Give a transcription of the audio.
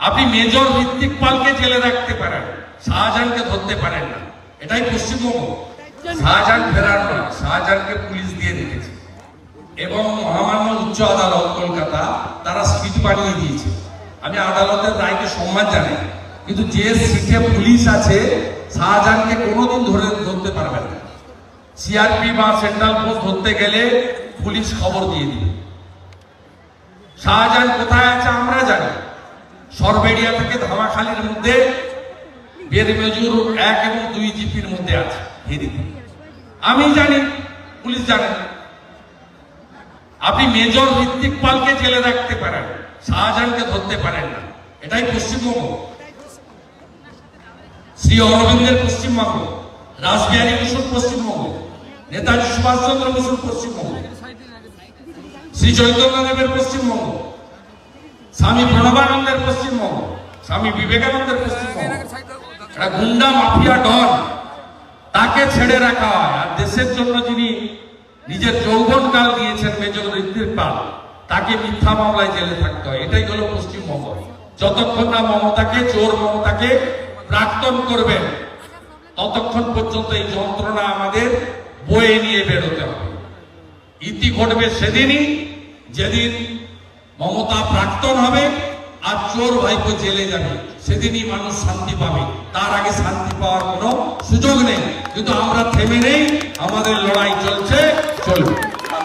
আপনি মেজর ঋত্বিক পালকে জেলে রাখতে পারেন, শাহজাহানকে ধরতে পারেন না। এটাই পশ্চিমবঙ্গ। শাহজাহান ফেরার নয় শাহজাহানকে পুলিশ দিয়ে রেখেছে। এবং মহামান্য উচ্চ আদালত কলকাতা তারা সিট বানিয়ে দিয়েছে। আমি আদালতের রায়কে সম্মান জানাই, কিন্তু যে সিটে পুলিশ আছে, শাহজাহানকে কোনোদিন ধরে ধরতে পারবে না। সিআরপি বা সেন্ট্রাল পোস্ট ধরতে গেলে পুলিশ খবর দিয়ে দিবে। শাহজাহান কোথায় আছে? সরবেড়িয়া থেকে ধামাখালির মধ্যে বেরমেজুর এক এবং দুই জিপির মধ্যে আছে আমি জানি, পুলিশ জানে। আপনি মেজর ঋত্বিক পালকে জেলে রাখতে পারেন, শাহজাহানকে ধরতে পারেন না। এটাই পশ্চিমবঙ্গ। শ্রী অরবিন্দের পশ্চিমবঙ্গ, রাসবিহারী বসুর পশ্চিমবঙ্গ, নেতাজি সুভাষচন্দ্র বসুর পশ্চিমবঙ্গ, শ্রী চৈতন্যদেবের পশ্চিমবঙ্গ। স্বামী প্রণবানন্দের পশ্চিমবঙ্গ, স্বামী বিবেকানন্দের পশ্চিমবঙ্গ। গুন্ডা মাফিয়া ডন, তাকে ছেড়ে রাখা হয়। আর দেশের জন্য যিনি নিজের যৌবনকাল দিয়েছেন মেজর ঋত্বিক পাল, তাকে মিথ্যা মামলায় জেলে থাকতে হয়। এটাই হলো পশ্চিমবঙ্গ। যতক্ষণ না মমতাকে, চোর মমতাকে প্রাক্তন করবেন, ততক্ষণ পর্যন্ত এই যন্ত্রণা আমাদের বয়ে নিয়ে বেরোতে হবে। ইতি ঘটবে সেদিনই, যেদিন মমতা প্রাক্তন হবে আর চোর ভাইপো জেলে যাবে। সেদিনই মানুষ শান্তি পাবে। তার আগে শান্তি পাওয়ার কোনো সুযোগ নেই। কিন্তু আমরা থেমে নেই। আমাদের লড়াই চলছে। চলবে